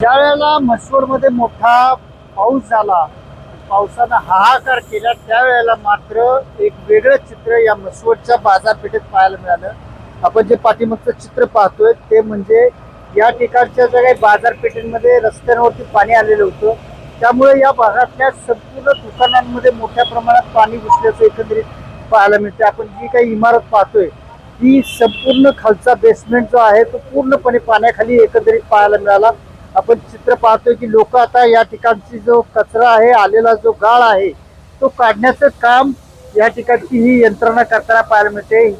ज्या वेळेला म्हसवडमध्ये मोठा पाऊस झाला पावसानं हाहाकार केला त्यावेळेला मात्र एक वेगळं चित्र या म्हसवडच्या बाजारपेठेत पाहायला मिळालं. आपण जे पाठीमागचं चित्र पाहतोय ते म्हणजे या ठिकाणच्या ज्या काही बाजारपेठेमध्ये रस्त्यांवरती पाणी आलेलं होतं त्यामुळे या भागातल्या संपूर्ण दुकानांमध्ये मोठ्या प्रमाणात पाणी घुसल्याचं एकंदरीत पाहायला मिळते आपण जी काही इमारत पाहतोय ती संपूर्ण खालचा बेसमेंट जो आहे तो पूर्णपणे पाण्याखाली एकंदरीत पाहायला मिळाला. आपण चित्र पाहतोय की लोक आता या ठिकाणची जो कचरा आहे आलेला जो गाळ आहे तो काढण्याचं काम या ठिकाणची ही यंत्रणा करताना पाहायला मिळते.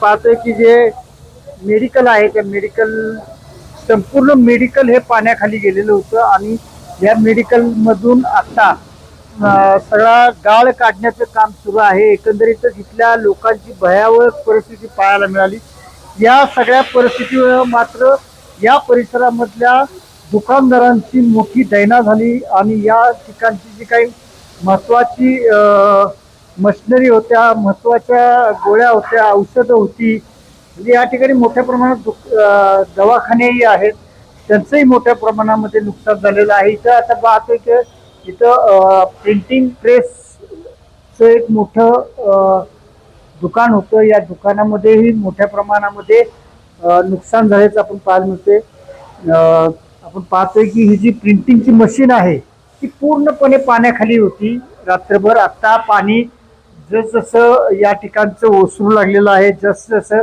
पाहतोय की जे मेडिकल आहे त्या मेडिकल संपूर्ण मेडिकल हे पाण्याखाली गेलेलं होतं आणि या मेडिकल मधून आता सगळा गाळ काढण्याचं काम सुरू आहे. एकंदरीतच इथल्या लोकांची भयावह परिस्थिती पाहायला मिळाली. या सगळ्या परिस्थितीवर मात्र या परिसरामधल्या दुकानदारांची मोठी दैना झाली आणि या ठिकाणची जी काही महत्वाची मशिनरी होत्या महत्त्वाच्या गोळ्या होत्या औषधं होती म्हणजे या ठिकाणी मोठ्या प्रमाणात दुक- दवाखानेही आहेत. त्यांचंही मोठ्या प्रमाणामध्ये नुकसान झालेलं आहे. इथं आता पाहतोय की इथं प्रिंटिंग प्रेसचं एक मोठं दुकान होतं. या दुकानामध्येही मोठ्या प्रमाणामध्ये नुकसान झाल्याचं आपण पाहायला मिळते आपण पाहतोय की ही जी प्रिंटिंगची मशीन आहे ती पूर्णपणे पाण्याखाली होती. रात्रभर आता पाणी जसजसं या ठिकाणचं ओसरू लागलेलं आहे जसजसं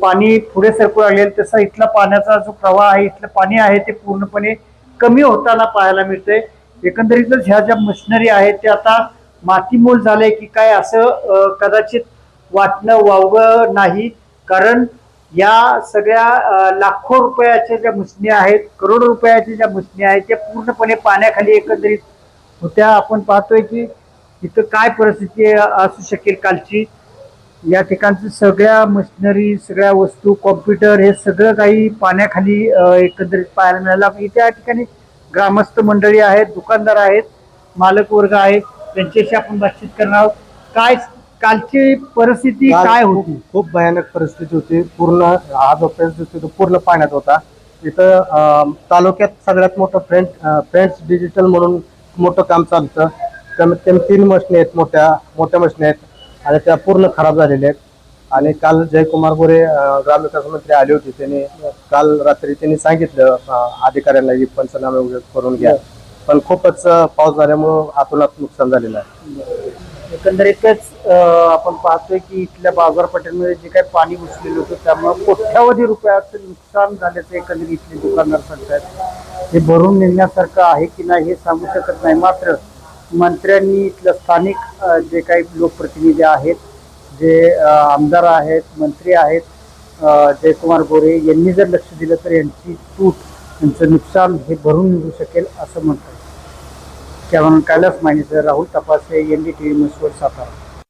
पाणी पुढे सरकू लागलेलं तसा इथला पाण्याचा जो प्रवाह आहे इथलं पाणी आहे ते पूर्णपणे कमी होताना पाहायला मिळतंय. एकंदरीतच ह्या ज्या मशिनरी आहेत त्या आता मातीमोल झालंय की काय असं कदाचित वाटणं वावगं नाही. कारण या सगळ्या लाखो रुपयाच्या ज्या मुसणी आहेत करोडो रुपयाच्या ज्या मुसणी आहेत त्या पूर्णपणे पाण्याखाली एकत्रित होत्या. आपण पाहतोय की इथं काय परिस्थिती असू शकेल कालची. या ठिकाणचं सगळ्या मशिनरी सगळ्या वस्तू कॉम्प्युटर हे सगळं काही पाण्याखाली एकत्रित एकंदरीत पाहायला मिळालं. इथे या ठिकाणी ग्रामस्थ मंडळी आहेत दुकानदार आहेत मालक वर्ग आहे त्यांच्याशी आपण बातचीत करणार आहोत. काय कालची परिस्थिती काल काय खूप- होती? खूप भयानक परिस्थिती होती. पूर्ण हा जो फ्रेंड्स दिसतो तो पूर्ण पाण्यात होता. इथं अं, तालुक्यात सगळ्यात मोठं फ्रेंड फ्रेंड्स डिजिटल म्हणून मोठं काम चालतं कमीत कमी तीन मशनी आहेत मोठ्या मोठ्या मशनी आहेत आणि त्या पूर्ण खराब झालेल्या आहेत. आणि काल जयकुमार गोरे अं, ग्रामविकास मंत्री आले होते. त्यांनी काल रात्री त्यांनी सांगितलं अं, अधिकाऱ्यांना की पंचनामे वगैरे करून घ्या. पण खूपच अं, पाऊस झाल्यामुळं हातोनात नुकसान झालेलं आहे. एकंदरीतच आपण पाहतोय की इथल्या बाजारपेठांमध्ये जे काही पाणी घुसलेलं होतं त्यामुळे कोट्यावधी रुपयाचं नुकसान झाल्याचं एकंदरीत इथले दुकानदार सांगतात हे भरून निघण्यासारखं आहे की नाही हे सांगू शकत नाही. मात्र मंत्र्यांनी इथलं स्थानिक जे काही लोकप्रतिनिधी आहेत जे आमदार आहेत मंत्री आहेत जयकुमार गोरे यांनी जर लक्ष दिलं तर यांची तूट यांचं नुकसान हे भरून निघू शकेल असं म्हणतात. Cameraman Kailas Manesar Rahul Tapase N D T V Mhaswad Satara.